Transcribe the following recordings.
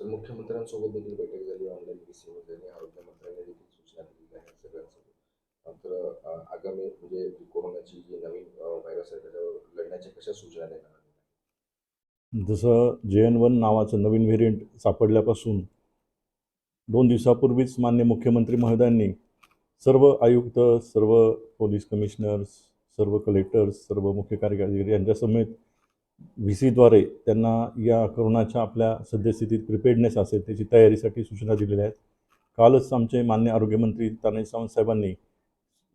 तर मुख्यमंत्र्यांसोबत देखील बैठक झाली ऑनलाईन मध्ये आणि आरोग्य मंत्र्यांनी देखील सूचना दिलेल्या आहेत सगळ्यांसोबत. मात्र आगामी म्हणजे कोरोनाची जी नवीन व्हायरस आहे त्याच्यावर लढण्याच्या कशा सूचना देणार जसं जे एन वन नावाचं नवीन व्हेरियंट सापडल्यापासून दोन दिवसापूर्वीच मान्य मुख्यमंत्री महोदयांनी सर्व आयुक्त सर्व पोलीस कमिशनर्स सर्व कलेक्टर्स सर्व मुख्य कार्यकारी यांच्यासमेत व्ही सीद्वारे त्यांना या कोरोनाच्या आपल्या सद्यस्थितीत प्रिपेडनेस असेल त्याची तयारीसाठी सूचना दिलेल्या आहेत. कालच आमचे मान्य आरोग्यमंत्री तानाजी सावंत साहेबांनी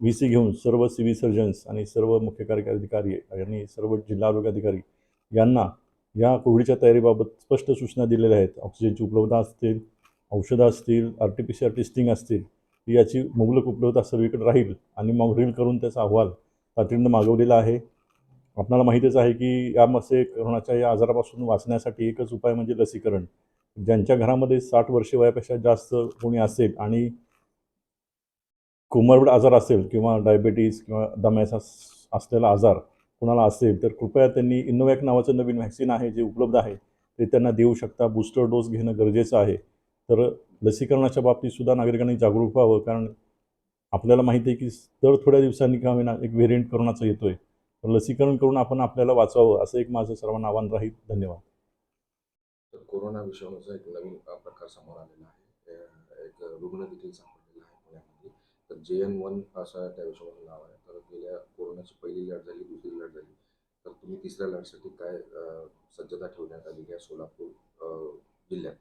व्ही सी घेऊन सर्व सिव्हिल सर्जन्स आणि सर्व मुख्य कार्यकारी अधिकारी आणि सर्व जिल्हा आरोग्य अधिकारी यांना या कोविडच्या तयारीबाबत स्पष्ट सूचना दिलेल्या आहेत. ऑक्सिजनची उपलब्धता असतील औषधं असतील R T P C R testing असतील याची मुबलक उपलब्धता सर्वीकडे राहील आणि मग रील करून त्याचा अहवाल तातडीनं मागवलेला आहे. आपल्याला माहीतच आहे की यामध्ये कोरोनाच्या या आजारापासून वाचण्यासाठी एकच उपाय म्हणजे लसीकरण. ज्यांच्या घरामध्ये साठ वर्षे वयापेक्षा जास्त कोणी असेल आणि कोमर्बिड आजार असेल किंवा डायबेटीज किंवा दम्याचा असलेला आजार कोणाला असेल तर कृपया त्यांनी इनोवॅक नावाचं नवीन व्हॅक्सिन आहे जे उपलब्ध आहे ते त्यांना देऊ शकता. बूस्टर डोस घेणं गरजेचं आहे. तर लसीकरणाच्या बाबतीतसुद्धा नागरिकांनी जागरूक व्हावं कारण आपल्याला माहिती आहे की दर थोड्या दिवसांनी का होईना एक व्हेरियंट करोनाचा येतो आहे तर लसीकरण करून आपण आपल्याला वाचवावं असं एक माझं सर्वांना आव्हान राहील. धन्यवाद. तर कोरोना विषाणूचा एक नवीन प्रकार समोर आलेला आहे. एक रुग्ण देखील सापडलेला आहे पुण्यामध्ये. तर जे एन वन असं त्या विषाणूचं नाव आहे. तर गेल्या कोरोनाची पहिली लाट झाली दुसरी लाट झाली. तर तुम्ही तिसऱ्या लाटसाठी काय सज्जता ठेवण्यात आली आहे सोलापूर जिल्ह्यात?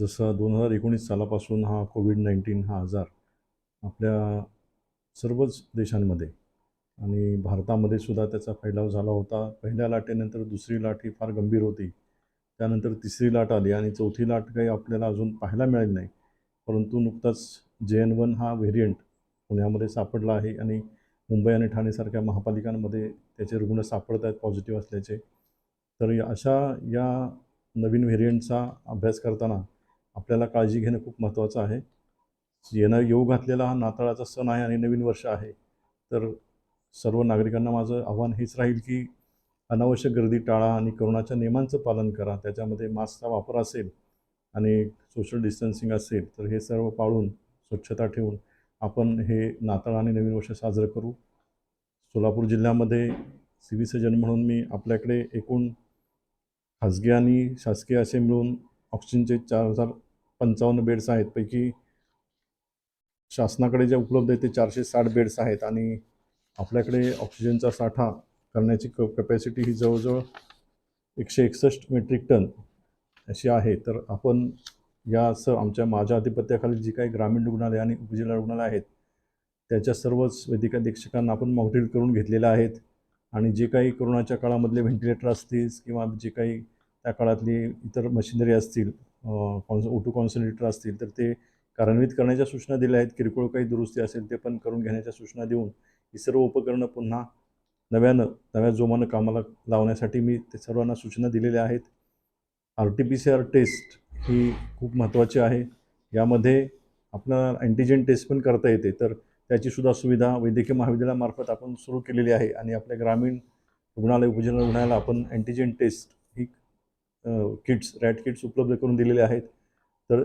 जसं दोन हजार एकोणीस सालापासून हा कोविड नाईन्टीन हा आजार आपल्या सर्वच देशांमध्ये आणि भारतामध्ये सुद्धा त्याचा फैलाव झाला होता. पहिल्या लाटेनंतर दुसरी लाट ही फार गंभीर होती. त्यानंतर तिसरी लाट आली आणि चौथी लाट काही आपल्याला अजून पाहायला मिळाली नाही. परंतु नुकताच जे एन वन हा व्हेरियंट पुण्यामध्ये सापडला आहे आणि मुंबई आणि ठाणेसारख्या महापालिकांमध्ये त्याचे रुग्ण सापडत आहेत पॉझिटिव्ह असल्याचे. तर अशा या नवीन व्हेरियंटचा अभ्यास करताना आपल्याला काळजी घेणं खूप महत्त्वाचं आहे. येणं येऊ घातलेला हा नाताळाचा सण आहे आणि नवीन वर्ष आहे. तर सर्व नागरिकांना माझं आव्हान हेच राहील की अनावश्यक गर्दी टाळा आणि कोरोनाच्या नियमांचं पालन करा. त्याच्यामध्ये मास्कचा वापर असेल आणि सोशल डिस्टन्सिंग असेल तर हे सर्व पाळून स्वच्छता ठेवून आपण हे नाताळ आणि नवीन वर्ष साजरं करू. सोलापूर जिल्ह्यामध्ये सिव्हिल सर्जन म्हणून मी आपल्याकडे एकूण खाजगी आणि शासकीय असे मिळून ऑक्सिजनचे चार हजार पंचावन्न बेड्स आहेत. पैकी शासनाकडे जे उपलब्ध आहेत ते चारशे साठ बेड्स आहेत आणि आपल्याकडे ऑक्सिजनचा साठा करण्याची क कपॅसिटी ही जवळजवळ एकशे एकसष्ट मेट्रिक टन अशी आहे. तर आपण या स आमच्या माझ्या आधिपत्याखाली जी काही ग्रामीण रुग्णालय आणि उपजिल्हा रुग्णालय आहेत त्याच्या सर्वच वैद्यकीय अधीक्षकांना आपण मॉकड्रिल करून घेतलेल्या आहेत. आणि जे काही कोरोनाच्या काळामधले व्हेंटिलेटर असतील किंवा जे काही त्या काळातली इतर मशिनरी असतील कॉन्स ओटू कॉन्सन्ट्रेटर असतील तर ते कार्यान्वित करण्याच्या सूचना दिल्या आहेत. किरकोळ काही दुरुस्ती असेल ते पण करून घेण्याच्या सूचना देऊन ही सर्व उपकरणं पुन्हा नव्यानं नव्या जोमानं कामाला लावण्यासाठी मी ते सर्वांना सूचना दिलेल्या आहेत. R T P C R test ही खूप महत्त्वाची आहे. यामध्ये आपल्याला अँटीजेन टेस्ट पण करता येते. तर त्याचीसुद्धा सुविधा वैद्यकीय महाविद्यालयामार्फत आपण सुरू केलेली आहे आणि आपल्या ग्रामीण रुग्णालय उपजिल्हा रुग्णालयाला आपण अँटीजेन टेस्ट ही किट्स रॅट किट्स उपलब्ध करून दिलेले आहेत. तर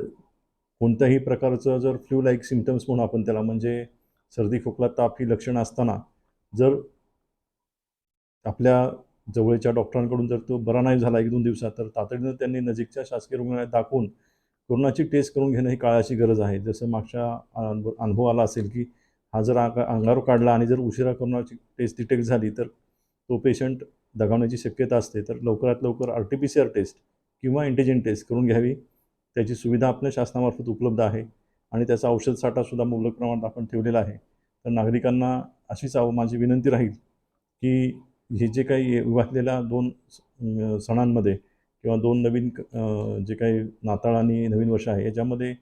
कोणत्याही प्रकारचं जर फ्लू लाईक सिमटम्स म्हणून आपण त्याला म्हणजे सर्दी खोकला ताप ही लक्षणं असताना जर आपल्या जवळच्या डॉक्टरांकडून जर तो बरा नाही झाला एक दोन दिवसात तर तातडीनं त्यांनी नजीकच्या शासकीय रुग्णालयात दाखवून कोरोनाची टेस्ट करून घेणं ही काळाची गरज आहे. जसं मागच्या अनुभव अनुभव आला असेल की हा जर अंगारो काढला आणि जर उशिरा कोरोनाची टेस्ट डिटेक्ट झाली तर तो पेशंट दगावण्याची शक्यता असते. तर लवकरात लवकर R T P C R test किंवा अँटीजेन टेस्ट करून घ्यावी. त्याची सुविधा आपल्या शासनामार्फत उपलब्ध आहे. आणि त्याचा औषध साठासुद्धा मुबलक प्रमाणात आपण ठेवलेला आहे. तर नागरिकांना अशीच आव माझी विनंती राहील की हे जे काही विभागलेल्या दोन सणांमध्ये किंवा दोन नवीन क- जे काही नाताळ आणि नवीन वर्ष आहे याच्यामध्ये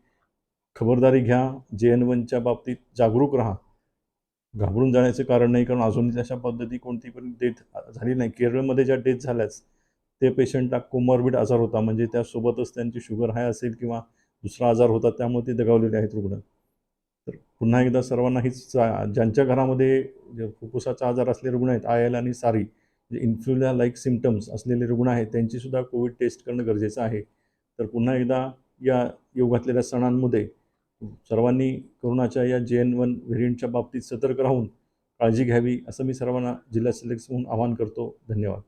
खबरदारी घ्या जे एन वनच्या बाबतीत जागरूक राहा. घाबरून जाण्याचं कारण नाही कारण अजूनही तशा पद्धती कोणती पण डेथ झाली नाही. केरळमध्ये ज्या डेथ झाल्याच ते पेशंटला कोमॉर्बिड आजार होता. म्हणजे त्यासोबतच त्यांची शुगर हाय असेल किंवा दुसरा आजार होता त्यामुळे ते दगावलेले आहेत रुग्ण. तर पुन्हा एकदा सर्वांना हीच ज्यांच्या घरामध्ये जे फुफ्फुसाचा आजार असलेले रुग्ण आहेत आय एल आणि सारी जे इन्फ्लुएन्झा लाईक सिमटम्स असलेले रुग्ण आहेत त्यांचीसुद्धा कोविड टेस्ट करणं गरजेचं आहे. तर पुन्हा एकदा या योग घातलेल्या सणांमध्ये सर्वांनी कोरोनाच्या या जे एन वन व्हेरियंटच्या बाबतीत सतर्क राहून काळजी घ्यावी असं मी सर्वांना जिल्हा सिलेक्स म्हणून आवाहन करतो. धन्यवाद.